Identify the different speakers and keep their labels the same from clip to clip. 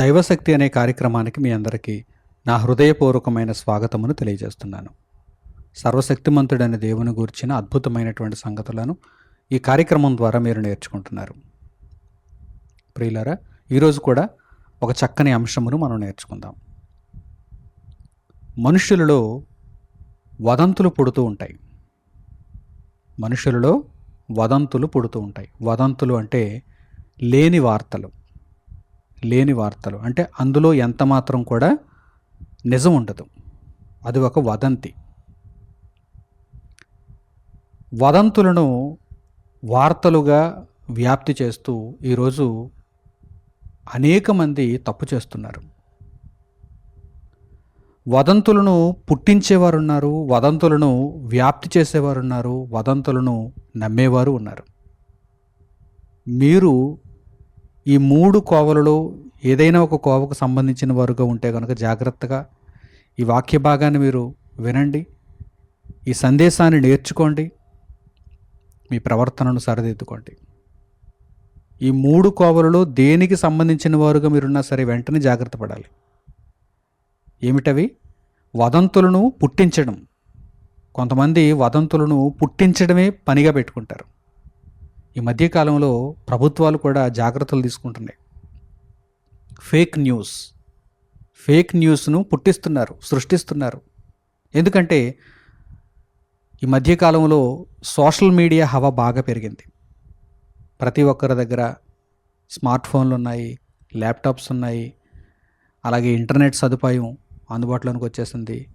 Speaker 1: దైవశక్తి అనే కార్యక్రమానికి మీ అందరికీ నా హృదయపూర్వకమైన స్వాగతమును తెలియజేస్తున్నాను. సర్వశక్తిమంతుడైన దేవుని గూర్చిన అద్భుతమైనటువంటి సంగతులను ఈ కార్యక్రమం ద్వారా మీరు నేర్చుకుంటున్నారు. ప్రియులారా ఈరోజు కూడా ఒక చక్కని అంశమును మనం నేర్చుకుందాం. మనుషులలో వదంతులు పుడుతూ ఉంటాయి. మనుషులలో వదంతులు పుడుతూ ఉంటాయి. వదంతులు అంటే లేని వార్తలు. లేని వార్తలు. అంటే అందులో ఎంత మాత్రం కూడా నిజం ఉండదు. అది ఒక వదంతి. వదంతులను వార్తలుగా వ్యాప్తి చేస్తూ ఈరోజు అనేక మంది తప్పు చేస్తున్నారు. వదంతులను పుట్టించేవారు ఉన్నారు వదంతులను వ్యాప్తి చేసేవారు ఉన్నారు వదంతులను నమ్మేవారు ఉన్నారు. మీరు ఈ మూడు కోవలలో ఏదైనా ఒక కోవకు సంబంధించిన వారుగా ఉంటే కనుక జాగ్రత్తగా ఈ వాక్య భాగాన్ని మీరు వినండి. ఈ సందేశాన్ని నేర్చుకోండి. మీ ప్రవర్తనను సరిదిద్దుకోండి. ఈ మూడు కోవలలో దేనికి సంబంధించిన వారుగా మీరున్నా సరే వెంటనే జాగ్రత్త పడాలి. ఏమిటవి? వదంతులను పుట్టించడం. కొంతమంది వదంతులను పుట్టించడమే పనిగా పెట్టుకుంటారు. ఈ మధ్యకాలంలో ప్రభుత్వాలు కూడా జాగ్రత్తలు తీసుకుంటున్నాయి. ఫేక్ న్యూస్ ఫేక్ న్యూస్ను పుట్టిస్తున్నారు సృష్టిస్తున్నారు. ఎందుకంటే ఈ మధ్యకాలంలో సోషల్ మీడియా హవా బాగా పెరిగింది. ప్రతి ఒక్కరి దగ్గర స్మార్ట్ ఫోన్లు ఉన్నాయి ల్యాప్టాప్స్ ఉన్నాయి అలాగే ఇంటర్నెట్ సదుపాయం అందుబాటులోకి వచ్చేసింది.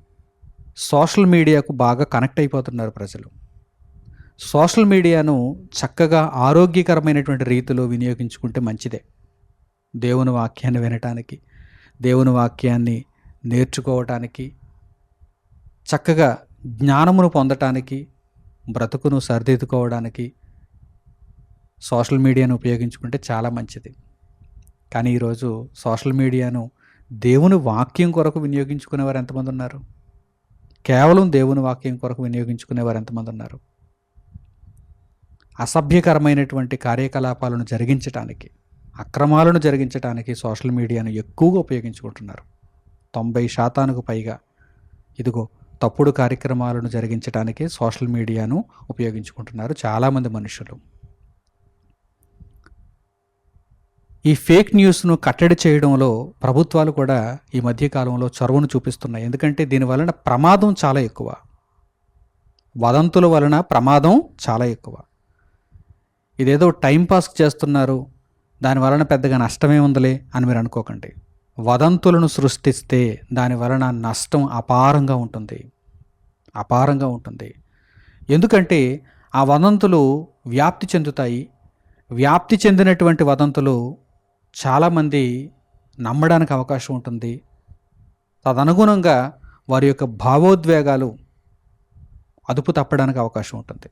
Speaker 1: సోషల్ మీడియాకు బాగా కనెక్ట్ అయిపోతున్నారు ప్రజలు. సోషల్ మీడియాను చక్కగా ఆరోగ్యకరమైనటువంటి రీతిలో వినియోగించుకుంటే మంచిదే. దేవుని వాక్యాన్ని వినటానికి దేవుని వాక్యాన్ని నేర్చుకోవటానికి చక్కగా జ్ఞానమును పొందటానికి బ్రతుకును సరిదిద్దుకోవడానికి సోషల్ మీడియాను ఉపయోగించుకుంటే చాలా మంచిది. కానీ ఈరోజు సోషల్ మీడియాను దేవుని వాక్యం కొరకు వినియోగించుకునేవారు ఎంతమంది ఉన్నారు? కేవలం దేవుని వాక్యం కొరకు వినియోగించుకునేవారు ఎంతమంది ఉన్నారు? అసభ్యకరమైనటువంటి కార్యకలాపాలను జరిగించటానికి అక్రమాలను జరిగించడానికి సోషల్ మీడియాను ఎక్కువగా ఉపయోగించుకుంటున్నారు. తొంభై శాతానికి పైగా ఇదిగో తప్పుడు కార్యక్రమాలను జరిగించడానికి సోషల్ మీడియాను ఉపయోగించుకుంటున్నారు చాలామంది మనుషులు. ఈ ఫేక్ న్యూస్ను కట్టడి చేయడంలో ప్రభుత్వాలు కూడా ఈ మధ్యకాలంలో చొరవను చూపిస్తున్నాయి. ఎందుకంటే దీని వలన ప్రమాదం చాలా ఎక్కువ. వదంతుల వలన ప్రమాదం చాలా ఎక్కువ. ఇదేదో టైంపాస్ చేస్తున్నారు దాని వలన పెద్దగా నష్టమే ఉందిలే అని మీరు అనుకోకండి. వదంతులను సృష్టిస్తే దాని వలన నష్టం అపారంగా ఉంటుంది. అపారంగా ఉంటుంది. ఎందుకంటే ఆ వదంతులు వ్యాప్తి చెందుతాయి. వ్యాప్తి చెందినటువంటి వదంతులు చాలామంది నమ్మడానికి అవకాశం ఉంటుంది. తదనుగుణంగా వారి యొక్క భావోద్వేగాలు అదుపు తప్పడానికి అవకాశం ఉంటుంది.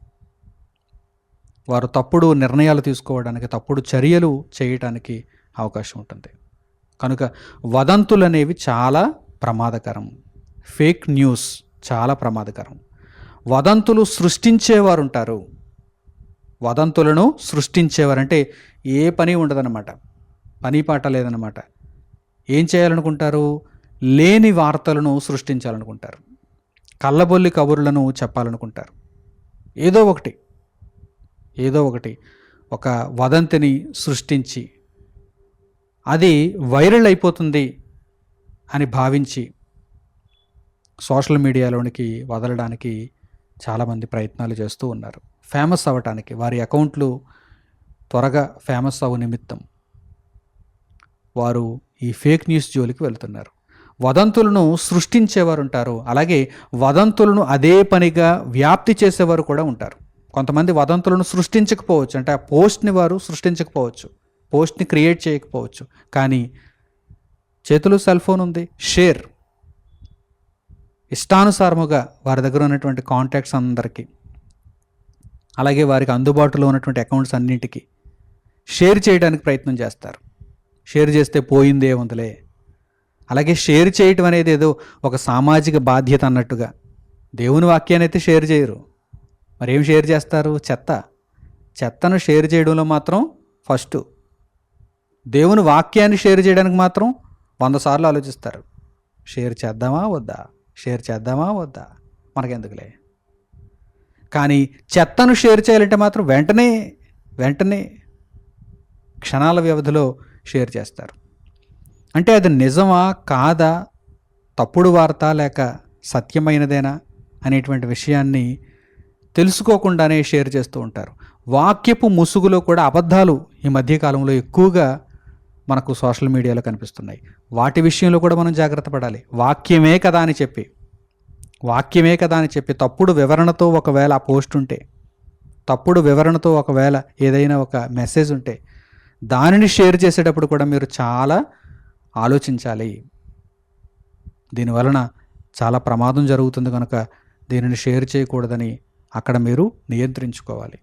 Speaker 1: వారు తప్పుడు నిర్ణయాలు తీసుకోవడానికి తప్పుడు చర్యలు చేయటానికి అవకాశం ఉంటుంది. కనుక వదంతులు అనేవి చాలా ప్రమాదకరం. ఫేక్ న్యూస్ చాలా ప్రమాదకరం. వదంతులు సృష్టించేవారు ఉంటారు వదంతులను సృష్టించేవారంటే ఏ పని ఉండదన్నమాట. పని పాట లేదన్నమాట. ఏం చేయాలనుకుంటారు? లేని వార్తలను సృష్టించాలనుకుంటారు. కళ్ళబొల్లి కబుర్లను చెప్పాలనుకుంటారు. ఏదో ఒకటి. ఏదో ఒకటి ఒక వదంతిని సృష్టించి అది వైరల్ అయిపోతుంది అని భావించి సోషల్ మీడియాలోనికి వదలడానికి చాలామంది ప్రయత్నాలు చేస్తూ ఉన్నారు. ఫేమస్ అవ్వటానికి వారి అకౌంట్లు త్వరగా ఫేమస్ అవ్వ నిమిత్తం వారు ఈ ఫేక్ న్యూస్ జోలికి వెళ్తున్నారు. వదంతులను సృష్టించేవారు ఉంటారు అలాగే వదంతులను అదే పనిగా వ్యాప్తి చేసేవారు కూడా ఉంటారు. కొంతమంది వదంతులను సృష్టించకపోవచ్చు. అంటే ఆ పోస్ట్ని వారు సృష్టించకపోవచ్చు. పోస్ట్ని క్రియేట్ చేయకపోవచ్చు. కానీ చేతిలో సెల్ ఫోన్ ఉంది. షేర్. ఇష్టానుసారముగా వారి దగ్గర ఉన్నటువంటి కాంటాక్ట్స్ అందరికీ అలాగే వారికి అందుబాటులో ఉన్నటువంటి అకౌంట్స్ అన్నింటికి షేర్ చేయడానికి ప్రయత్నం చేస్తారు. షేర్ చేస్తే పోయిందే ఉందిలే. అలాగే షేర్ చేయటం అనేది ఏదో ఒక సామాజిక బాధ్యత అన్నట్టుగా దేవుని వాక్యాన్ని అయితే షేర్ చేయరు. మరి ఏం షేర్ చేస్తారు? చెత్త. చెత్తను షేర్ చేయడంలో మాత్రం ఫస్ట్ దేవుని వాక్యాన్ని షేర్ చేయడానికి మాత్రం వంద సార్లు ఆలోచిస్తారు. షేర్ చేద్దామా? వద్దా? షేర్ చేద్దామా? వద్దా? మనకెందుకులే? కానీ చెత్తను షేర్ చేయాలంటే మాత్రం వెంటనే వెంటనే క్షణాల వ్యవధిలో షేర్ చేస్తారు. అంటే అది నిజమా? కాదా? తప్పుడు వార్త లేక సత్యమైనదేనా? అనేటువంటి విషయాన్ని తెలుసుకోకుండానే షేర్ చేస్తూ ఉంటారు. వాక్యపు ముసుగులో కూడా అబద్ధాలు ఈ మధ్యకాలంలో ఎక్కువగా మనకు సోషల్ మీడియాలో కనిపిస్తున్నాయి. వాటి విషయంలో కూడా మనం జాగ్రత్త పడాలి. వాక్యమే కదా అని చెప్పి. వాక్యమే కదా అని చెప్పి తప్పుడు వివరణతో ఒకవేళ ఆ పోస్ట్ ఉంటే తప్పుడు వివరణతో ఒకవేళ ఏదైనా ఒక మెసేజ్ ఉంటే దానిని షేర్ చేసేటప్పుడు కూడా మీరు చాలా ఆలోచించాలి. దీనివలన చాలా ప్రమాదం జరుగుతుంది కనుక దీనిని షేర్ చేయకూడదని అక్కడ మీరు నియంత్రించుకోవాలి.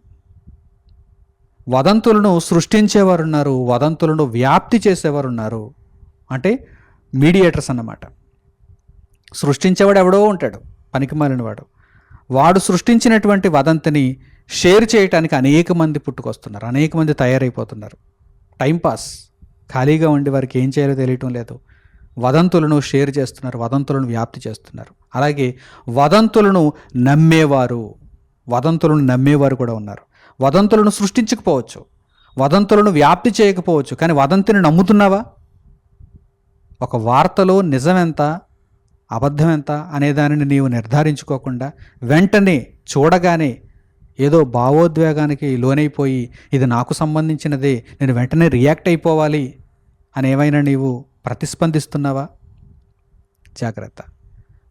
Speaker 1: వదంతులను సృష్టించేవారు ఉన్నారు వదంతులను వ్యాప్తి చేసేవారు ఉన్నారు అంటే మీడియేటర్స్ అన్నమాట. సృష్టించేవాడు ఎవడో ఉంటాడు పనికి వాడు వాడు సృష్టించినటువంటి వదంతిని షేర్ చేయటానికి అనేక మంది పుట్టుకొస్తున్నారు అనేక మంది తయారైపోతున్నారు. టైంపాస్ ఖాళీగా ఉండి వారికి ఏం చేయాలో తెలియటం లేదు. వదంతులను షేర్ చేస్తున్నారు వదంతులను వ్యాప్తి చేస్తున్నారు. అలాగే వదంతులను నమ్మేవారు. వదంతులను నమ్మేవారు కూడా ఉన్నారు. వదంతులను సృష్టించకపోవచ్చు. వదంతులను వ్యాప్తి చేయకపోవచ్చు. కానీ వదంతిని నమ్ముతున్నావా? ఒక వార్తలో నిజమెంత అబద్ధం ఎంత అనే దానిని నీవు నిర్ధారించుకోకుండా వెంటనే చూడగానే ఏదో భావోద్వేగానికి లోనైపోయి ఇది నాకు సంబంధించినదే నేను వెంటనే రియాక్ట్ అయిపోవాలి అని ఏమైనా నీవు ప్రతిస్పందిస్తున్నావా? జాగ్రత్త.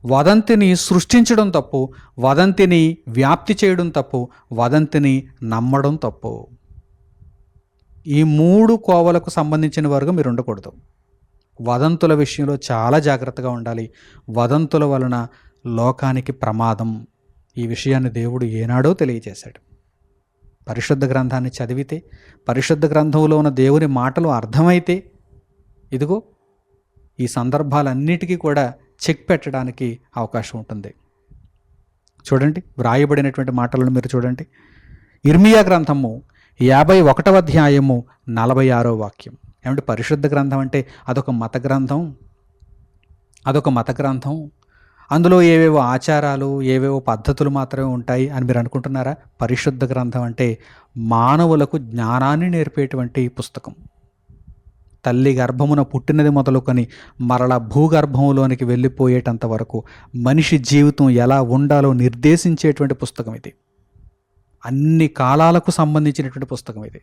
Speaker 1: వదంతిని సృష్టించడం తప్పు వదంతిని వ్యాప్తి చేయడం తప్పు వదంతిని నమ్మడం తప్పు. ఈ మూడు కోవలకు సంబంధించిన వరకు మీరు ఉండకూడదు. వదంతుల విషయంలో చాలా జాగ్రత్తగా ఉండాలి. వదంతుల వలన లోకానికి ప్రమాదం. ఈ విషయాన్ని దేవుడు ఏనాడో తెలియజేశాడు. పరిశుద్ధ గ్రంథాన్ని చదివితే పరిశుద్ధ గ్రంథంలో ఉన్న దేవుని మాటలు అర్థమైతే ఇదిగో ఈ సందర్భాలన్నిటికీ కూడా చెక్ పెట్టడానికి అవకాశం ఉంటుంది. చూడండి వ్రాయబడినటువంటి మాటలను మీరు చూడండి. ఇర్మియా గ్రంథము యాభై ఒకటవ అధ్యాయము నలభై ఆరో వాక్యం. ఏమంటే పరిశుద్ధ గ్రంథం అంటే అదొక మత గ్రంథం? అదొక మత గ్రంథం? అందులో ఏవేవో ఆచారాలు ఏవేవో పద్ధతులు మాత్రమే ఉంటాయి అని మీరు అనుకుంటున్నారా? పరిశుద్ధ గ్రంథం అంటే మానవులకు జ్ఞానాన్ని నేర్పేటువంటి పుస్తకం. తల్లి గర్భమున పుట్టినది మొదలుకొని మరల భూగర్భంలోనికి వెళ్ళిపోయేటంత వరకు మనిషి జీవితం ఎలా ఉండాలో నిర్దేశించేటువంటి పుస్తకం ఇది. అన్ని కాలాలకు సంబంధించినటువంటి పుస్తకం ఇది.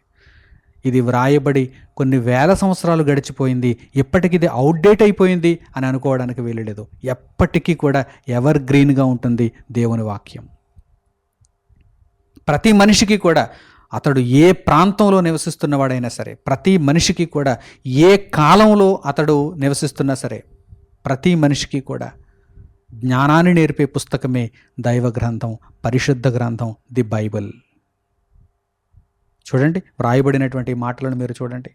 Speaker 1: ఇది వ్రాయబడి కొన్ని వేల సంవత్సరాలు గడిచిపోయింది. ఇప్పటికి ఇది అవుట్డేట్ అయిపోయింది అని అనుకోవడానికి వీలులేదు. ఎప్పటికీ కూడా ఎవర్ గ్రీన్గా ఉంటుంది దేవుని వాక్యం. ప్రతి మనిషికి కూడా అతడు ఏ ప్రాంతంలో నివసిస్తున్నవాడైనా సరే ప్రతి మనిషికి కూడా ఏ కాలంలో అతడు నివసిస్తున్నా సరే ప్రతి మనిషికి కూడా జ్ఞానాన్ని నేర్పే పుస్తకమే దైవ గ్రంథం పరిశుద్ధ గ్రంథం ది బైబిల్. చూడండి వ్రాయబడినటువంటి మాటలను మీరు చూడండి.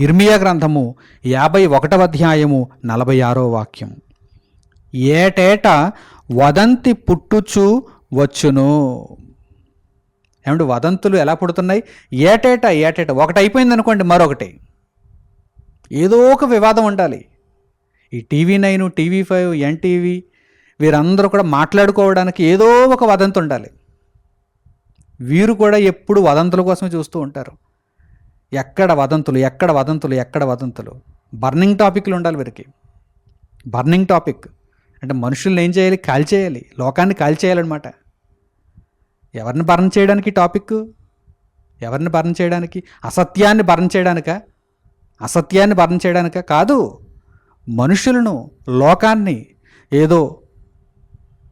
Speaker 1: ఇర్మియా గ్రంథము యాభై ఒకటవ అధ్యాయము నలభై ఆరో వాక్యం. ఏటేటా వదంతి పుట్టుచు వచ్చును. ఏమంటే వదంతులు ఎలా పుడుతున్నాయి? ఏటేటా ఏటేటా. ఒకటి అయిపోయింది అనుకోండి మరొకటి. ఏదో ఒక వివాదం ఉండాలి. ఈ TV nine TV five NTV వీరందరూ కూడా మాట్లాడుకోవడానికి ఏదో ఒక వదంతి ఉండాలి. వీరు కూడా ఎప్పుడు వదంతుల కోసమే చూస్తూ ఉంటారు. ఎక్కడ వదంతులు ఎక్కడ వదంతులు ఎక్కడ వదంతులు. బర్నింగ్ టాపిక్లు ఉండాలి వీరికి. Burning topic. అంటే మనుషుల్ని ఏం చేయాలి? కాల్చేయాలి. లోకాన్ని కాల్చేయాలన్నమాట. ఎవరిని బర్న్ చేయడానికి టాపిక్? ఎవరిని బర్న్ చేయడానికి? అసత్యాన్ని బర్న్ చేయడానిక? అసత్యాన్ని బర్న్ చేయడానిక? కాదు. మనుషులను లోకాన్ని ఏదో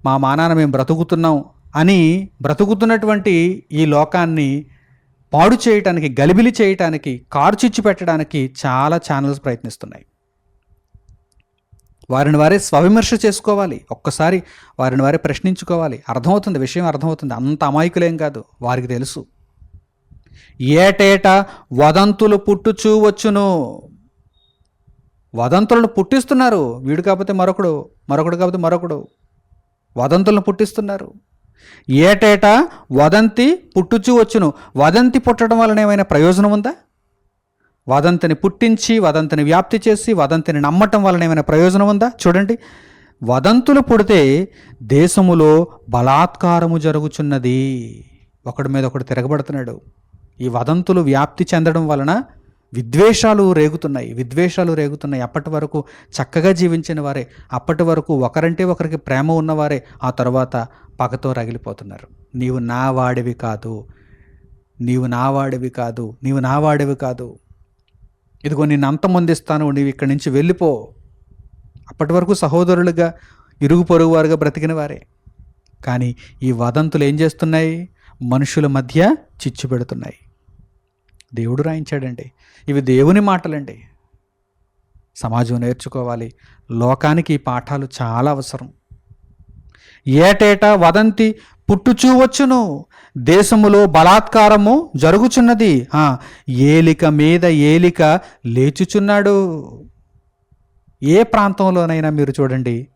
Speaker 1: మా మానాన మేము బ్రతుకుతున్నాం అని బ్రతుకుతున్నటువంటి ఈ లోకాన్ని పాడు చేయటానికి గలిబిలి చేయటానికి కార్చిచ్చు పెట్టడానికి చాలా ఛానల్స్ ప్రయత్నిస్తున్నాయి. వారిని వారే స్వవిమర్శ చేసుకోవాలి. ఒక్కసారి వారిని వారే ప్రశ్నించుకోవాలి. అర్థమవుతుంది విషయం అర్థమవుతుంది. అంత అమాయకులేం కాదు వారికి తెలుసు. ఏటేటా వదంతులు పుట్టుచూ వచ్చును. వదంతులను పుట్టిస్తున్నారు. వీడు కాకపోతే మరొకడు మరొకడు కాకపోతే మరొకడు. వదంతులను పుట్టిస్తున్నారు. ఏటేటా వదంతి పుట్టుచూ వచ్చును. వదంతి పుట్టడం వలన ఏమైనా ప్రయోజనం ఉందా? వదంతిని పుట్టించి వదంతిని వ్యాప్తి చేసి వదంతిని నమ్మటం వలన ఏమైనా ప్రయోజనం ఉందా? చూడండి. వదంతులు పుడితే దేశములో బలాత్కారము జరుగుచున్నది. ఒకడి మీద ఒకడు తిరగబడుతున్నాడు. ఈ వదంతులు వ్యాప్తి చెందడం వలన విద్వేషాలు రేగుతున్నాయి. విద్వేషాలు రేగుతున్నాయి. అప్పటి వరకు చక్కగా జీవించిన వారే అప్పటి వరకు ఒకరంటే ఒకరికి ప్రేమ ఉన్నవారే ఆ తర్వాత పగతో రగిలిపోతున్నారు. నీవు నా వాడివి కాదు. నీవు నా వాడివి కాదు. నీవు నా వాడివి కాదు. ఇదిగో నిన్ను అంతమొందిస్తాను నీవు ఇక్కడి నుంచి వెళ్ళిపో. అప్పటి వరకు సహోదరులుగా ఇరుగు పొరుగు వారుగా బ్రతికిన వారే. కానీ ఈ వదంతులు ఏం చేస్తున్నాయి? మనుషుల మధ్య చిచ్చు పెడుతున్నాయి. దేవుడు రాయించాడండి. ఇవి దేవుని మాటలండి. సమాజం నేర్చుకోవాలి. లోకానికి ఈ పాఠాలు చాలా అవసరం. ఏటేటా వదంతి పుట్టుచూ వచ్చును దేశములో బలాత్కారము జరుగుచున్నది. ఏలిక మీద ఏలిక లేచుచున్నాడు. ఏ ప్రాంతంలోనైనా మీరు చూడండి.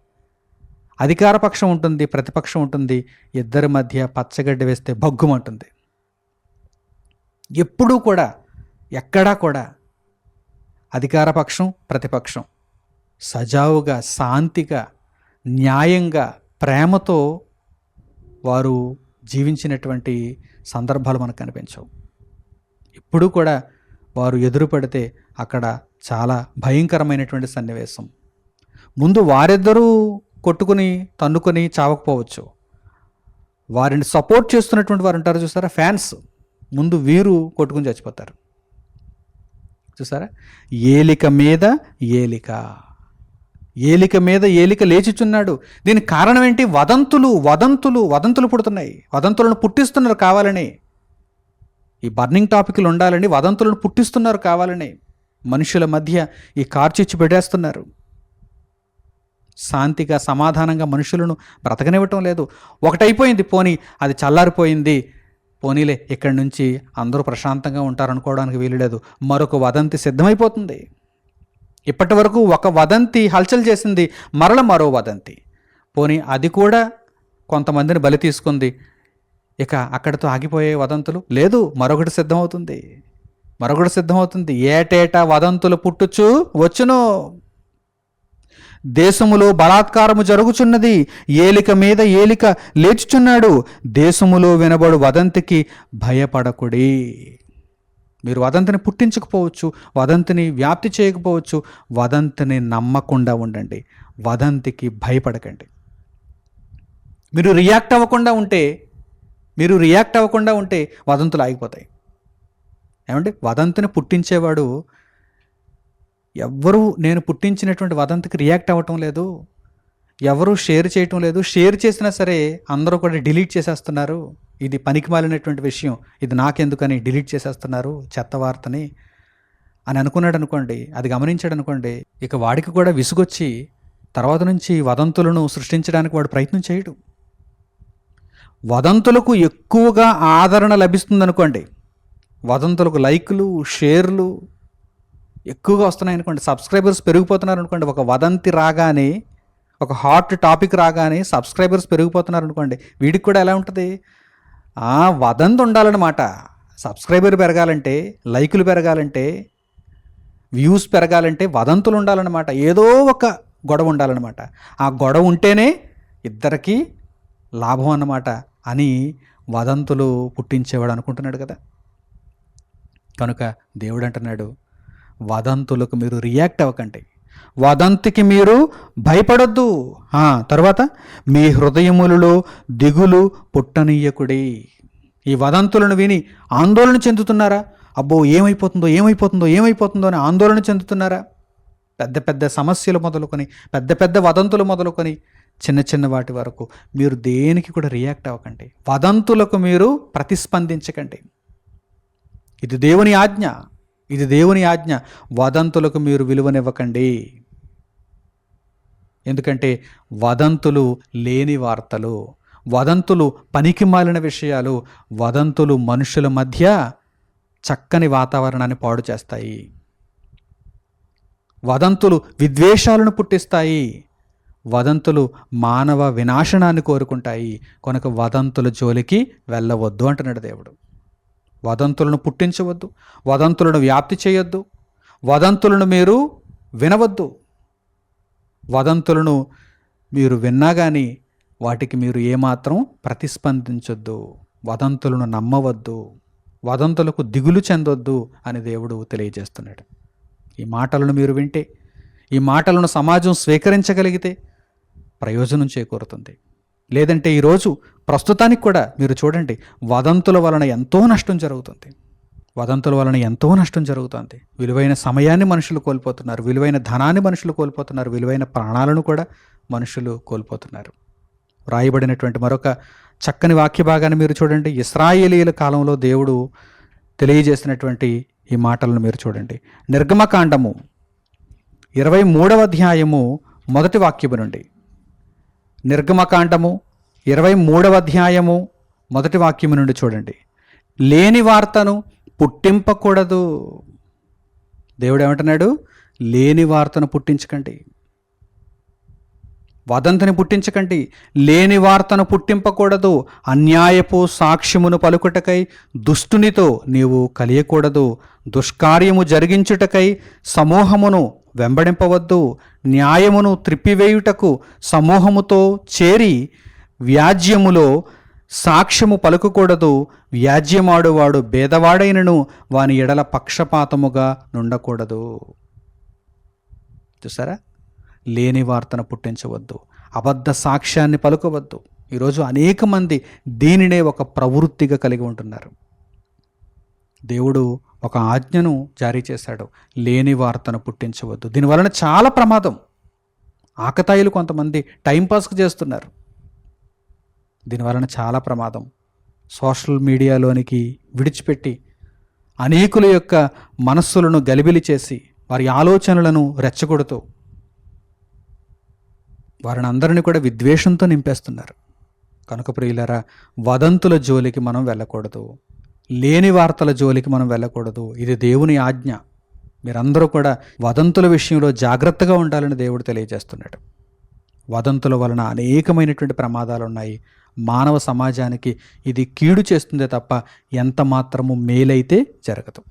Speaker 1: అధికార పక్షం ఉంటుంది ప్రతిపక్షం ఉంటుంది. ఇద్దరి మధ్య పచ్చగడ్డి వేస్తే భగ్గుమంటుంది. ఎప్పుడూ కూడా ఎక్కడా కూడా అధికార పక్షం ప్రతిపక్షం సజావుగా శాంతిగా న్యాయంగా ప్రేమతో వారు జీవించినటువంటి సందర్భాలు మనకు కనిపించవు. ఇప్పుడు కూడా వారు ఎదురుపడితే అక్కడ చాలా భయంకరమైనటువంటి సన్నివేశం. ముందు వారిద్దరూ కొట్టుకుని తన్నుకొని చావకపోవచ్చు. వారిని సపోర్ట్ చేస్తున్నటువంటి వారు ఉంటారు చూసారా? ఫ్యాన్స్. ముందు వీరు కొట్టుకుని చచ్చిపోతారు. చూసారా? ఏలిక మీద ఏలిక. ఏలిక మీద ఏలిక లేచిచున్నాడు. దీనికి కారణం ఏంటి వదంతులు వదంతులు వదంతులు పుడుతున్నాయి. వదంతులను పుట్టిస్తున్నారు కావాలని. ఈ బర్నింగ్ టాపిక్లు ఉండాలని వదంతులను పుట్టిస్తున్నారు కావాలని మనుషుల మధ్య ఈ కార్చిచ్చి పెట్టేస్తున్నారు. శాంతిగా సమాధానంగా మనుషులను బ్రతకనివ్వటం లేదు. ఒకటైపోయింది పోనీ అది చల్లారిపోయింది. పోనీలే ఇక్కడి నుంచి అందరూ ప్రశాంతంగా ఉంటారనుకోవడానికి వీలు లేదు మరొక వదంతి సిద్ధమైపోతుంది. ఇప్పటి వరకు ఒక వదంతి హల్చల్ చేసింది మరల మరో వదంతి. పోనీ అది కూడా కొంతమందిని బలి తీసుకుంది. ఇక అక్కడితో ఆగిపోయే వదంతులు? లేదు మరొకటి సిద్ధమవుతుంది. మరొకటి సిద్ధమవుతుంది. ఏటేటా వదంతులు పుట్టుచు వచ్చును? దేశములో బలాత్కారము జరుగుచున్నది. ఏలిక మీద ఏలిక లేచుచున్నాడు. దేశములో వినబడు వదంతికి భయపడకుడి. మీరు వదంతిని పుట్టించకపోవచ్చు వదంతిని వ్యాప్తి చేయకపోవచ్చు వదంతిని నమ్మకుండా ఉండండి వదంతికి భయపడకండి. మీరు రియాక్ట్ అవ్వకుండా ఉంటే మీరు రియాక్ట్ అవ్వకుండా ఉంటే వదంతులు ఆగిపోతాయి. ఏమంటే వదంతిని పుట్టించేవాడు ఎవ్వరూ నేను పుట్టించినటువంటి వదంతికి రియాక్ట్ అవ్వటం లేదు ఎవరు షేర్ చేయటం లేదు షేర్ చేసినా సరే అందరూ కూడా డిలీట్ చేసేస్తున్నారు. ఇది పనికి మాలినటువంటి విషయం. ఇది నాకెందుకని డిలీట్ చేసేస్తున్నారు చెత్త వార్తని అని అనుకున్నాడు అనుకోండి అది గమనించాడు అనుకోండి ఇక వాడికి కూడా విసుగొచ్చి తర్వాత నుంచి వదంతులను సృష్టించడానికి వాడు ప్రయత్నం చేయడు. వదంతులకు ఎక్కువగా ఆదరణ లభిస్తుంది అనుకోండి వదంతులకు లైకులు షేర్లు ఎక్కువగా వస్తున్నాయి అనుకోండి సబ్స్క్రైబర్స్ పెరిగిపోతున్నారు అనుకోండి ఒక వదంతి రాగానే ఒక హాట్ టాపిక్ రాగానే సబ్స్క్రైబర్స్ పెరిగిపోతున్నారు అనుకోండి వీడికి కూడా ఎలా ఉంటుంది? వదంతి ఉండాలన్నమాట. సబ్స్క్రైబర్ పెరగాలంటే లైకులు పెరగాలంటే వ్యూస్ పెరగాలంటే వదంతులు ఉండాలన్నమాట. ఏదో ఒక గొడవ ఉండాలన్నమాట. ఆ గొడవ ఉంటేనే ఇద్దరికీ లాభం అన్నమాట అని వదంతులు పుట్టించేవాడు అనుకుంటున్నాడు కదా. కనుక దేవుడు అంటున్నాడు వదంతులకు మీరు రియాక్ట్ అవ్వకండి. వదంతికి మీరు భయపడొద్దు. తర్వాత మీ హృదయములలో దిగులు పుట్టనీయకుడి. ఈ వదంతులను విని ఆందోళన చెందుతున్నారా? అబ్బో ఏమైపోతుందో ఏమైపోతుందో ఏమైపోతుందో అని ఆందోళన చెందుతున్నారా? పెద్ద పెద్ద సమస్యలు మొదలుకొని పెద్ద పెద్ద వదంతులు మొదలుకొని చిన్న చిన్న వాటి వరకు మీరు దేనికి కూడా రియాక్ట్ అవ్వకండి. వదంతులకు మీరు ప్రతిస్పందించకండి. ఇది దేవుని ఆజ్ఞ. ఇది దేవుని ఆజ్ఞ. వదంతులకు మీరు విలువనివ్వకండి. ఎందుకంటే వదంతులు లేని వార్తలు వదంతులు పనికి మాలిన విషయాలు వదంతులు మనుషుల మధ్య చక్కని వాతావరణాన్ని పాడు చేస్తాయి. వదంతులు విద్వేషాలను పుట్టిస్తాయి. వదంతులు మానవ వినాశనాన్ని కోరుకుంటాయి. కనుక వదంతుల జోలికి వెళ్ళవద్దు అంటున్నాడు దేవుడు. వదంతులను పుట్టించవద్దు వదంతులను వ్యాప్తి చేయొద్దు వదంతులను మీరు వినవద్దు. వదంతులను మీరు విన్నా కానీ వాటికి మీరు ఏమాత్రం ప్రతిస్పందించొద్దు వదంతులను నమ్మవద్దు వదంతులకు దిగులు చెందొద్దు అని దేవుడు తెలియజేస్తున్నాడు. ఈ మాటలను మీరు వింటే ఈ మాటలను సమాజం స్వీకరించగలిగితే ప్రయోజనం చేకూరుతుంది. లేదంటే ఈరోజు ప్రస్తుతానికి కూడా మీరు చూడండి వదంతుల వలన ఎంతో నష్టం జరుగుతుంది. వదంతుల వలన ఎంతో నష్టం జరుగుతుంది. విలువైన సమయాన్ని మనుషులు కోల్పోతున్నారు విలువైన ధనాన్ని మనుషులు కోల్పోతున్నారు విలువైన ప్రాణాలను కూడా మనుషులు కోల్పోతున్నారు. వ్రాయబడినటువంటి మరొక చక్కని వాక్య భాగాన్ని మీరు చూడండి. ఇస్రాయేలీల కాలంలో దేవుడు తెలియజేసినటువంటి ఈ మాటలను మీరు చూడండి. నిర్గమకాండము ఇరవై మూడవ అధ్యాయము మొదటి వాక్యము నుండి. నిర్గమకాండము ఇరవై మూడవ అధ్యాయము మొదటి వాక్యము నుండి చూడండి. లేని వార్తను పుట్టింపకూడదు. దేవుడు ఏమంటున్నాడు లేని వార్తను పుట్టించకండి. వదంతిని పుట్టించకండి. లేని వార్తను పుట్టింపకూడదు. అన్యాయపు సాక్ష్యమును పలుకుటకై దుష్టునితో నీవు కలియకూడదు. దుష్కార్యము జరిగించుటకై సమూహమును వెంబడింపవద్దు. న్యాయమును త్రిప్పివేయుటకు సమూహముతో చేరి వ్యాజ్యములో సాక్ష్యము పలుకకూడదు. వ్యాజ్యమాడువాడు భేదవాడైనను వాని ఎడల పక్షపాతముగా నుండకూడదు. చూసారా? లేని వార్తను పుట్టించవద్దు. అబద్ధ సాక్ష్యాన్ని పలుకవద్దు. ఈరోజు అనేక మంది దీనినే ఒక ప్రవృత్తిగా కలిగి ఉంటున్నారు. దేవుడు ఒక ఆజ్ఞను జారీ చేశాడు. లేని వార్తను పుట్టించవద్దు. దీనివలన చాలా ప్రమాదం. ఆకతాయిలు కొంతమంది టైంపాస్కి చేస్తున్నారు. దీనివలన చాలా ప్రమాదం. సోషల్ మీడియాలోనికి విడిచిపెట్టి అనేకుల యొక్క మనస్సులను గలిబిలి చేసి వారి ఆలోచనలను రెచ్చగొడుతూ వారిని అందరినీ కూడా విద్వేషంతో నింపేస్తున్నారు. కనుక ప్రియులరా వదంతుల జోలికి మనం వెళ్ళకూడదు. లేని వార్తల జోలికి మనం వెళ్ళకూడదు. ఇది దేవుని ఆజ్ఞ. మీరందరూ కూడా వదంతుల విషయంలో జాగ్రత్తగా ఉండాలని దేవుడు తెలియజేస్తున్నాడు. వదంతుల వలన అనేకమైనటువంటి ప్రమాదాలు ఉన్నాయి. మానవ సమాజానికి ఇది కీడు చేస్తుందే తప్ప ఎంత మాత్రము మేలైతే జరగదు.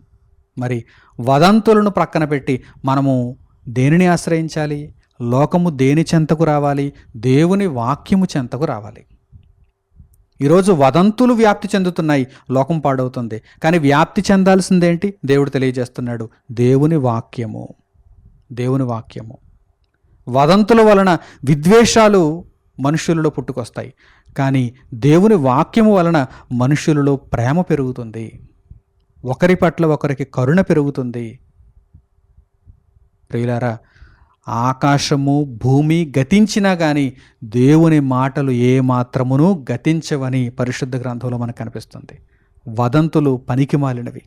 Speaker 1: మరి వదంతులను ప్రక్కన పెట్టి మనము దేనిని ఆశ్రయించాలి? లోకము దేని చెంతకు రావాలి? దేవుని వాక్యము చెంతకు రావాలి. ఈరోజు వదంతులు వ్యాప్తి చెందుతున్నాయి. లోకం పాడవుతుంది. కానీ వ్యాప్తి చెందాల్సిందేంటి? దేవుడు తెలియజేస్తున్నాడు. దేవుని వాక్యము. దేవుని వాక్యము. వదంతుల వలన విద్వేషాలు మనుషులలో పుట్టుకొస్తాయి. కానీ దేవుని వాక్యము వలన మనుషులలో ప్రేమ పెరుగుతుంది. ఒకరి పట్ల ఒకరికి కరుణ పెరుగుతుంది. ప్రియులారా ఆకాశము భూమి గతించినా కానీ దేవుని మాటలు ఏ మాత్రమును గతించవని పరిశుద్ధ గ్రంథంలో మనకు కనిపిస్తుంది. వదంతులు పనికి మాలినవి.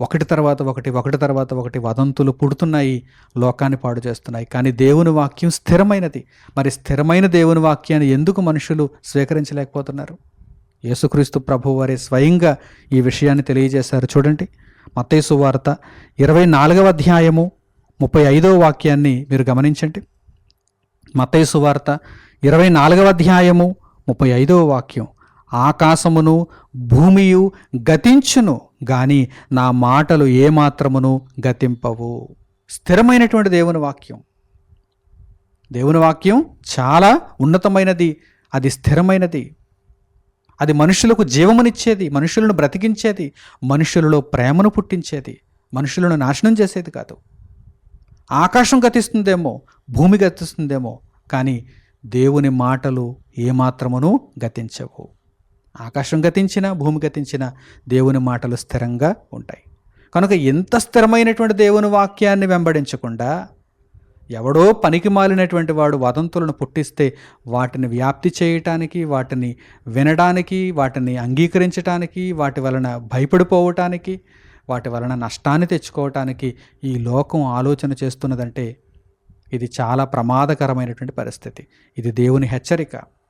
Speaker 1: ఒకటి తర్వాత ఒకటి ఒకటి తర్వాత ఒకటి వదంతులు పుడుతున్నాయి లోకాన్ని పాడు చేస్తున్నాయి. కానీ దేవుని వాక్యం స్థిరమైనది. మరి స్థిరమైన దేవుని వాక్యాన్ని ఎందుకు మనుషులు స్వీకరించలేకపోతున్నారు? యేసుక్రీస్తు ప్రభు వారి స్వయంగా ఈ విషయాన్ని తెలియజేశారు. చూడండి మత్తేసు వార్త ఇరవై నాలుగవ అధ్యాయము ముప్పై ఐదవ వాక్యాన్ని మీరు గమనించండి. మత్తేసు వార్త ఇరవై నాలుగవ అధ్యాయము ముప్పై ఐదవ వాక్యం. ఆకాశమును భూమియు గతించును గాని నా మాటలు ఏమాత్రమును గతింపవు. స్థిరమైనటువంటి దేవుని వాక్యం. దేవుని వాక్యం చాలా ఉన్నతమైనది అది స్థిరమైనది. అది మనుషులకు జీవమునిచ్చేది మనుషులను బ్రతికించేది మనుషులలో ప్రేమను పుట్టించేది మనుషులను నాశనం చేసేది కాదు. ఆకాశం గతిస్తుందేమో భూమి గతిస్తుందేమో కానీ దేవుని మాటలు ఏమాత్రమును గతించవు. ఆకాశం గతించిన భూమి గతించిన దేవుని మాటలు స్థిరంగా ఉంటాయి. కనుక ఎంత స్థిరమైనటువంటి దేవుని వాక్యాన్ని వెంబడించకుండా ఎవడో పనికి మాలినటువంటి వాడు వదంతులను పుట్టిస్తే వాటిని వ్యాప్తి చేయటానికి వాటిని వినడానికి వాటిని అంగీకరించటానికి వాటి వలన భయపడిపోవటానికి వాటి వలన నష్టాన్ని తెచ్చుకోవటానికి ఈ లోకం ఆలోచన చేస్తున్నదంటే ఇది చాలా ప్రమాదకరమైనటువంటి పరిస్థితి. ఇది దేవుని హెచ్చరిక.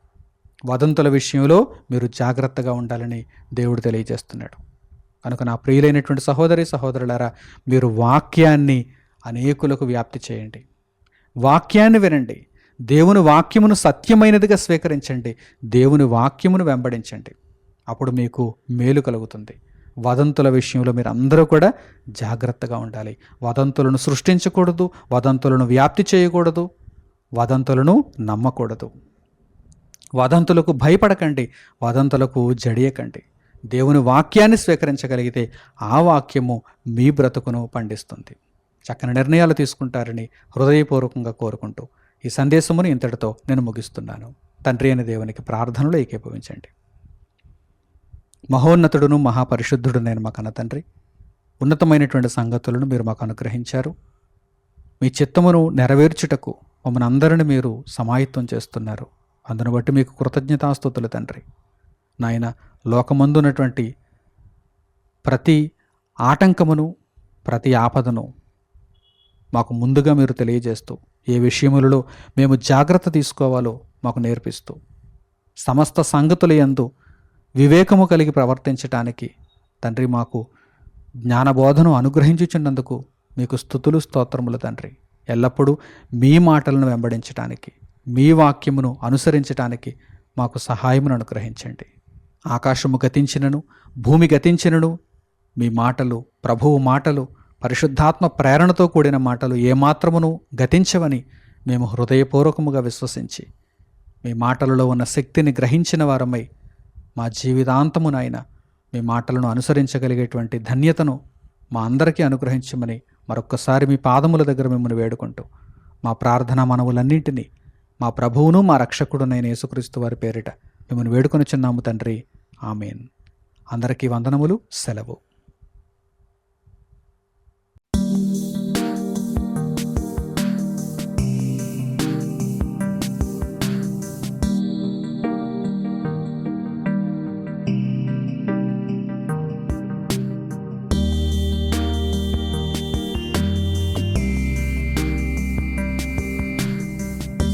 Speaker 1: వదంతుల విషయంలో మీరు జాగ్రత్తగా ఉండాలని దేవుడు తెలియజేస్తున్నాడు. కనుక నా ప్రియులైనటువంటి సహోదరి సహోదరులారా మీరు వాక్యాన్ని అనేకులకు వ్యాప్తి చేయండి. వాక్యాన్ని వినండి. దేవుని వాక్యమును సత్యమైనదిగా స్వీకరించండి. దేవుని వాక్యమును వెంబడించండి. అప్పుడు మీకు మేలు కలుగుతుంది. వదంతుల విషయంలో మీరు అందరూ కూడా జాగ్రత్తగా ఉండాలి. వదంతులను సృష్టించకూడదు వదంతులను వ్యాప్తి చేయకూడదు వదంతులను నమ్మకూడదు. వదంతులకు భయపడకండి వదంతులకు జడియకండి. దేవుని వాక్యాన్ని స్వీకరించగలిగితే ఆ వాక్యము మీ బ్రతుకును పండిస్తుంది. చక్కని నిర్ణయాలు తీసుకుంటారని హృదయపూర్వకంగా కోరుకుంటూ ఈ సందేశమును ఇంతటితో నేను ముగిస్తున్నాను. తండ్రి అయిన దేవునికి ప్రార్థనలు ఏకీభవించండి. మహోన్నతుడును మహాపరిశుద్ధుడు నేను మా కన్న తండ్రి. ఉన్నతమైనటువంటి సంగతులను మీరు మాకు అనుగ్రహించారు. మీ చిత్తమును నెరవేర్చుటకు మమ్మల్ని అందరిని మీరు సమాయత్తం చేస్తున్నారు. అందును బట్టి మీకు కృతజ్ఞతాస్తుతులు తండ్రి. నాయన లోకమందున్నటువంటి ప్రతి ఆటంకమును ప్రతి ఆపదను మాకు ముందుగా మీరు తెలియజేస్తూ ఏ విషయములలో మేము జాగ్రత్త తీసుకోవాలో మాకు నేర్పిస్తూ సమస్త సంగతుల యందు వివేకము కలిగి ప్రవర్తించటానికి తండ్రి మాకు జ్ఞానబోధను అనుగ్రహించుచున్నందుకు మీకు స్థుతులు స్తోత్రములు తండ్రి. ఎల్లప్పుడూ మీ మాటలను వెంబడించటానికి మీ వాక్యమును అనుసరించటానికి మాకు సహాయమును అనుగ్రహించండి. ఆకాశము గతించినను భూమి గతించినను మీ మాటలు ప్రభువు మాటలు పరిశుద్ధాత్మ ప్రేరణతో కూడిన మాటలు ఏమాత్రమును గతించవని మేము హృదయపూర్వకముగా విశ్వసించి మీ మాటలలో ఉన్న శక్తిని గ్రహించిన వారమై మా జీవితాంతమునైన మీ మాటలను అనుసరించగలిగేటువంటి ధన్యతను మా అందరికీ అనుగ్రహించమని మరొక్కసారి మీ పాదముల దగ్గర మిమ్మల్ని వేడుకుంటూ మా ప్రార్థన మనవులన్నింటినీ మా ప్రభువును మా రక్షకుడునైన యేసుక్రీస్తు వారి పేరిట మిమ్మల్ని వేడుకొని చిన్నాము తండ్రి. ఆమెన్. అందరికీ వందనములు సెలవు.